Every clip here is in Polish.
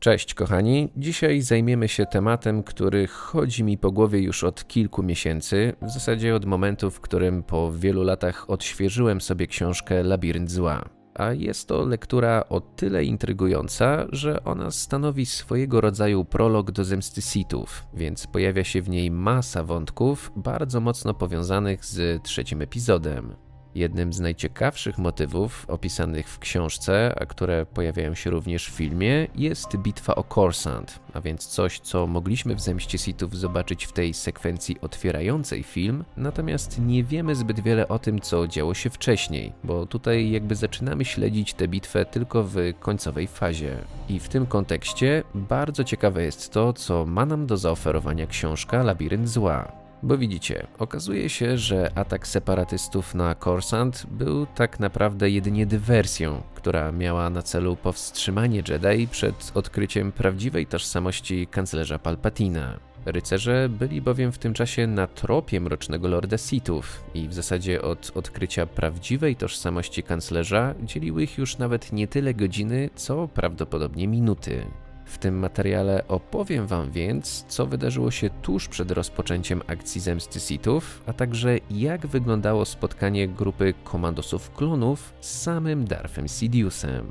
Cześć kochani, dzisiaj zajmiemy się tematem, który chodzi mi po głowie już od kilku miesięcy, w zasadzie od momentu, w którym po wielu latach odświeżyłem sobie książkę Labirynt Zła. A jest to lektura o tyle intrygująca, że ona stanowi swojego rodzaju prolog do zemsty Sithów, więc pojawia się w niej masa wątków bardzo mocno powiązanych z trzecim epizodem. Jednym z najciekawszych motywów opisanych w książce, a które pojawiają się również w filmie, jest bitwa o Corsand, a więc coś, co mogliśmy w Zemście Sithów zobaczyć w tej sekwencji otwierającej film, natomiast nie wiemy zbyt wiele o tym, co działo się wcześniej, bo tutaj jakby zaczynamy śledzić tę bitwę tylko w końcowej fazie. I w tym kontekście bardzo ciekawe jest to, co ma nam do zaoferowania książka Labirynt Zła. Bo widzicie, okazuje się, że atak separatystów na Korsant był tak naprawdę jedynie dywersją, która miała na celu powstrzymanie Jedi przed odkryciem prawdziwej tożsamości kanclerza Palpatina. Rycerze byli bowiem w tym czasie na tropie Mrocznego Lorda Sithów i w zasadzie od odkrycia prawdziwej tożsamości kanclerza dzieliły ich już nawet nie tyle godziny, co prawdopodobnie minuty. W tym materiale opowiem Wam więc, co wydarzyło się tuż przed rozpoczęciem akcji Zemsty Sithów, a także jak wyglądało spotkanie grupy komandosów klonów z samym Darfem Sidiousem.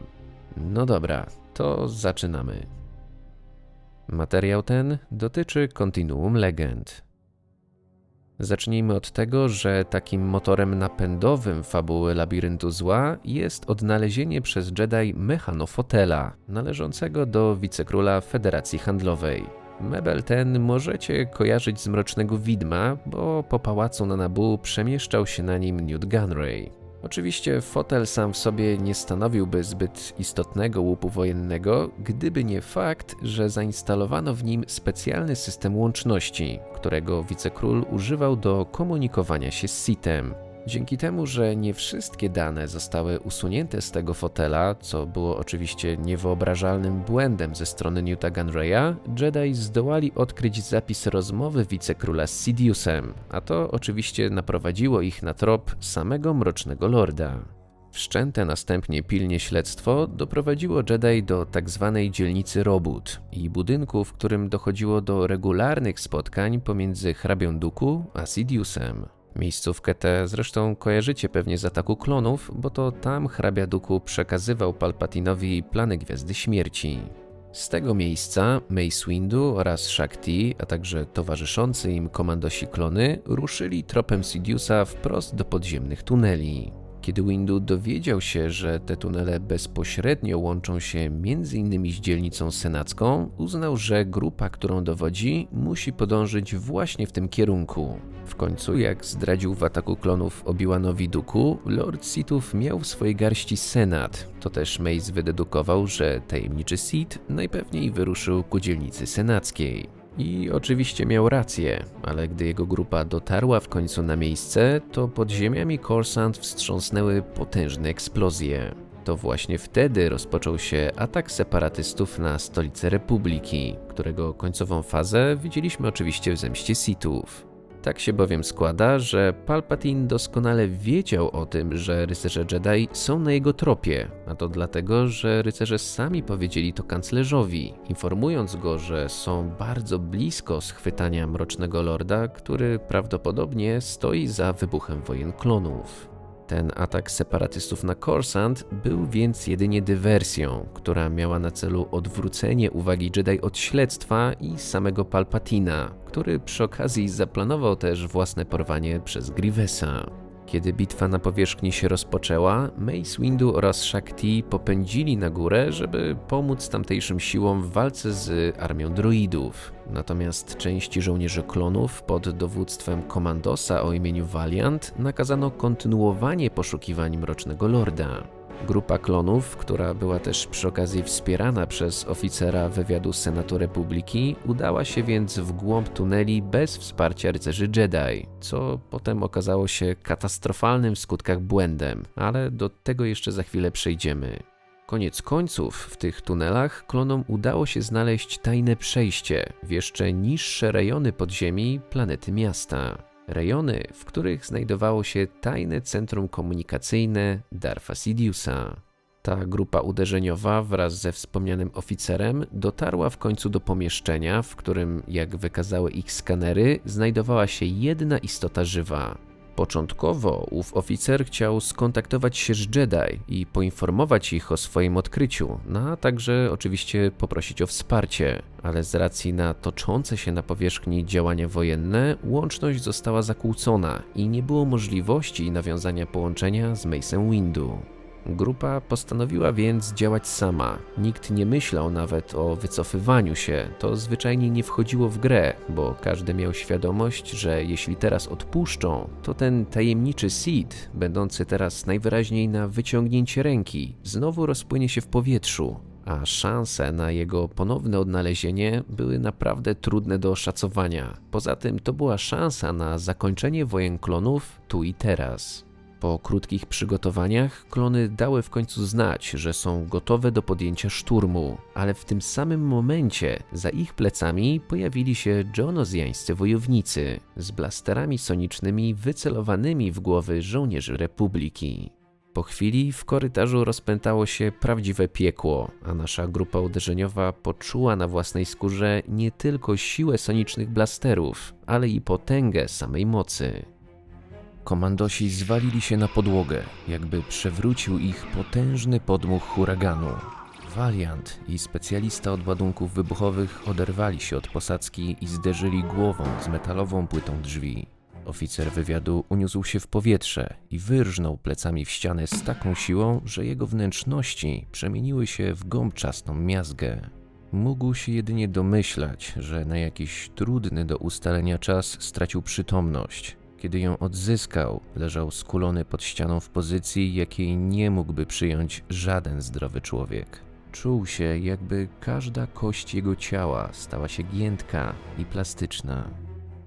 No dobra, to zaczynamy. Materiał ten dotyczy kontinuum legend. Zacznijmy od tego, że takim motorem napędowym fabuły Labiryntu Zła jest odnalezienie przez Jedi mechanofotela, należącego do wicekróla Federacji Handlowej. Mebel ten możecie kojarzyć z Mrocznego Widma, bo po pałacu na Nabu przemieszczał się na nim Newt Gunray. Oczywiście fotel sam w sobie nie stanowiłby zbyt istotnego łupu wojennego, gdyby nie fakt, że zainstalowano w nim specjalny system łączności, którego wicekról używał do komunikowania się z Sitem. Dzięki temu, że nie wszystkie dane zostały usunięte z tego fotela, co było oczywiście niewyobrażalnym błędem ze strony Newta Gunraya, Jedi zdołali odkryć zapis rozmowy wicekróla z Sidiousem, a to oczywiście naprowadziło ich na trop samego Mrocznego Lorda. Wszczęte następnie pilnie śledztwo doprowadziło Jedi do tzw. Tak dzielnicy Robót i budynku, w którym dochodziło do regularnych spotkań pomiędzy hrabią Duku a Sidiousem. Miejscówkę tę zresztą kojarzycie pewnie z ataku klonów, bo to tam hrabia Duku przekazywał Palpatinowi plany Gwiazdy Śmierci. Z tego miejsca Mace Windu oraz Shakti, a także towarzyszący im komandosi klony ruszyli tropem Sidiousa wprost do podziemnych tuneli. Kiedy Windu dowiedział się, że te tunele bezpośrednio łączą się m.in. z dzielnicą senacką, uznał, że grupa, którą dowodzi, musi podążyć właśnie w tym kierunku. W końcu, jak zdradził w ataku klonów Obi-Wanowi Duku, Lord Sithów miał w swojej garści Senat. To też Mace wydedukował, że tajemniczy Sith najpewniej wyruszył ku dzielnicy senackiej. I oczywiście miał rację, ale gdy jego grupa dotarła w końcu na miejsce, to pod ziemiami Corsand wstrząsnęły potężne eksplozje. To właśnie wtedy rozpoczął się atak separatystów na stolicę Republiki, którego końcową fazę widzieliśmy oczywiście w zemście Sithów. Tak się bowiem składa, że Palpatine doskonale wiedział o tym, że rycerze Jedi są na jego tropie, a to dlatego, że rycerze sami powiedzieli to kanclerzowi, informując go, że są bardzo blisko schwytania Mrocznego Lorda, który prawdopodobnie stoi za wybuchem wojen klonów. Ten atak separatystów na Korsant był więc jedynie dywersją, która miała na celu odwrócenie uwagi Jedi od śledztwa i samego Palpatina, który przy okazji zaplanował też własne porwanie przez Grievesa. Kiedy bitwa na powierzchni się rozpoczęła, Mace Windu oraz Shakti popędzili na górę, żeby pomóc tamtejszym siłom w walce z armią druidów. Natomiast części żołnierzy klonów pod dowództwem komandosa o imieniu Valiant nakazano kontynuowanie poszukiwań Mrocznego Lorda. Grupa klonów, która była też przy okazji wspierana przez oficera wywiadu Senatu Republiki, udała się więc w głąb tuneli bez wsparcia rycerzy Jedi, co potem okazało się katastrofalnym w skutkach błędem, ale do tego jeszcze za chwilę przejdziemy. Koniec końców w tych tunelach klonom udało się znaleźć tajne przejście w jeszcze niższe rejony podziemi planety miasta. Rejony, w których znajdowało się tajne centrum komunikacyjne Darfa Sidiousa. Ta grupa uderzeniowa wraz ze wspomnianym oficerem dotarła w końcu do pomieszczenia, w którym, jak wykazały ich skanery, znajdowała się jedna istota żywa. Początkowo ów oficer chciał skontaktować się z Jedi i poinformować ich o swoim odkryciu, no a także oczywiście poprosić o wsparcie, ale z racji na toczące się na powierzchni działania wojenne, łączność została zakłócona i nie było możliwości nawiązania połączenia z Mace'em Windu. Grupa postanowiła więc działać sama. Nikt nie myślał nawet o wycofywaniu się, to zwyczajnie nie wchodziło w grę, bo każdy miał świadomość, że jeśli teraz odpuszczą, to ten tajemniczy Seed, będący teraz najwyraźniej na wyciągnięcie ręki, znowu rozpłynie się w powietrzu, a szanse na jego ponowne odnalezienie były naprawdę trudne do oszacowania. Poza tym to była szansa na zakończenie wojen klonów tu i teraz. Po krótkich przygotowaniach klony dały w końcu znać, że są gotowe do podjęcia szturmu, ale w tym samym momencie za ich plecami pojawili się jonoziańscy wojownicy z blasterami sonicznymi wycelowanymi w głowy żołnierzy Republiki. Po chwili w korytarzu rozpętało się prawdziwe piekło, a nasza grupa uderzeniowa poczuła na własnej skórze nie tylko siłę sonicznych blasterów, ale i potęgę samej mocy. Komandosi zwalili się na podłogę, jakby przewrócił ich potężny podmuch huraganu. Valiant i specjalista od ładunków wybuchowych oderwali się od posadzki i zderzyli głową z metalową płytą drzwi. Oficer wywiadu uniósł się w powietrze i wyrżnął plecami w ścianę z taką siłą, że jego wnętrzności przemieniły się w gąbczastą miazgę. Mógł się jedynie domyślać, że na jakiś trudny do ustalenia czas stracił przytomność. Kiedy ją odzyskał, leżał skulony pod ścianą w pozycji, jakiej nie mógłby przyjąć żaden zdrowy człowiek. Czuł się, jakby każda kość jego ciała stała się giętka i plastyczna.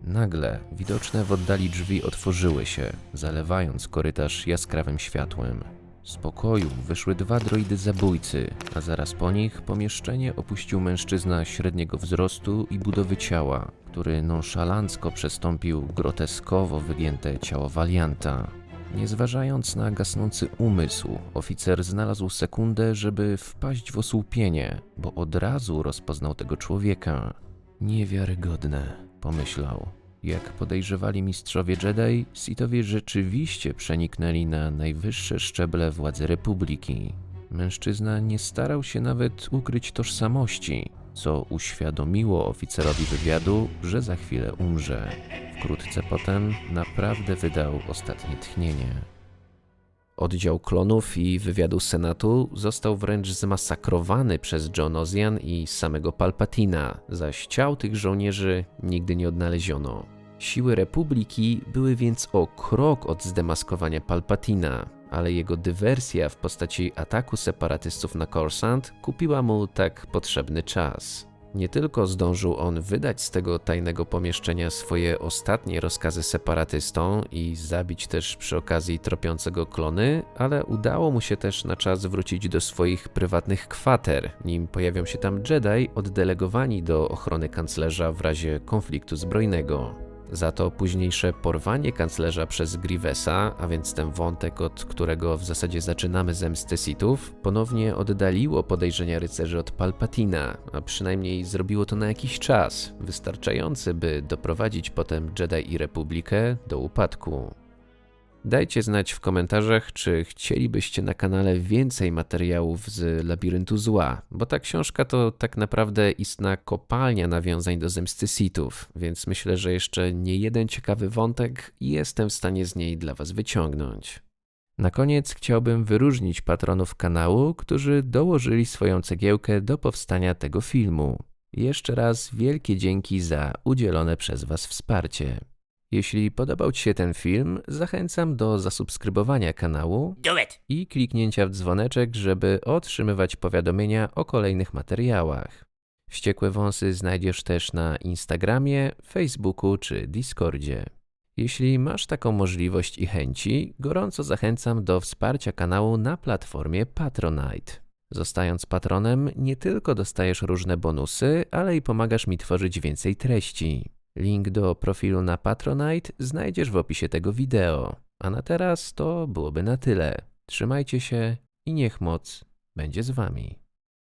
Nagle widoczne w oddali drzwi otworzyły się, zalewając korytarz jaskrawym światłem. Z pokoju wyszły dwa droidy zabójcy, a zaraz po nich pomieszczenie opuścił mężczyzna średniego wzrostu i budowy ciała, który nonszalancko przestąpił groteskowo wygięte ciało walianta. Nie zważając na gasnący umysł, oficer znalazł sekundę, żeby wpaść w osłupienie, bo od razu rozpoznał tego człowieka. Niewiarygodne, pomyślał. Jak podejrzewali mistrzowie Jedi, Sithowie rzeczywiście przeniknęli na najwyższe szczeble władzy Republiki. Mężczyzna nie starał się nawet ukryć tożsamości, co uświadomiło oficerowi wywiadu, że za chwilę umrze. Wkrótce potem naprawdę wydał ostatnie tchnienie. Oddział klonów i wywiadu Senatu został wręcz zmasakrowany przez John Ozian i samego Palpatina, zaś ciał tych żołnierzy nigdy nie odnaleziono. Siły Republiki były więc o krok od zdemaskowania Palpatina, ale jego dywersja w postaci ataku separatystów na Corsant kupiła mu tak potrzebny czas. Nie tylko zdążył on wydać z tego tajnego pomieszczenia swoje ostatnie rozkazy separatystom i zabić też przy okazji tropiącego klony, ale udało mu się też na czas wrócić do swoich prywatnych kwater, nim pojawią się tam Jedi oddelegowani do ochrony kanclerza w razie konfliktu zbrojnego. Za to późniejsze porwanie kanclerza przez Grievesa, a więc ten wątek, od którego w zasadzie zaczynamy zemstę Sithów, ponownie oddaliło podejrzenia rycerzy od Palpatina, a przynajmniej zrobiło to na jakiś czas, wystarczający, by doprowadzić potem Jedi i Republikę do upadku. Dajcie znać w komentarzach, czy chcielibyście na kanale więcej materiałów z Labiryntu Zła, bo ta książka to tak naprawdę istna kopalnia nawiązań do zemsty Sithów, więc myślę, że jeszcze nie jeden ciekawy wątek jestem w stanie z niej dla Was wyciągnąć. Na koniec chciałbym wyróżnić patronów kanału, którzy dołożyli swoją cegiełkę do powstania tego filmu. Jeszcze raz wielkie dzięki za udzielone przez Was wsparcie. Jeśli podobał Ci się ten film, zachęcam do zasubskrybowania kanału i kliknięcia w dzwoneczek, żeby otrzymywać powiadomienia o kolejnych materiałach. Wściekłe wąsy znajdziesz też na Instagramie, Facebooku czy Discordzie. Jeśli masz taką możliwość i chęci, gorąco zachęcam do wsparcia kanału na platformie Patronite. Zostając patronem, nie tylko dostajesz różne bonusy, ale i pomagasz mi tworzyć więcej treści. Link do profilu na Patronite znajdziesz w opisie tego wideo. A na teraz to byłoby na tyle. Trzymajcie się i niech moc będzie z Wami.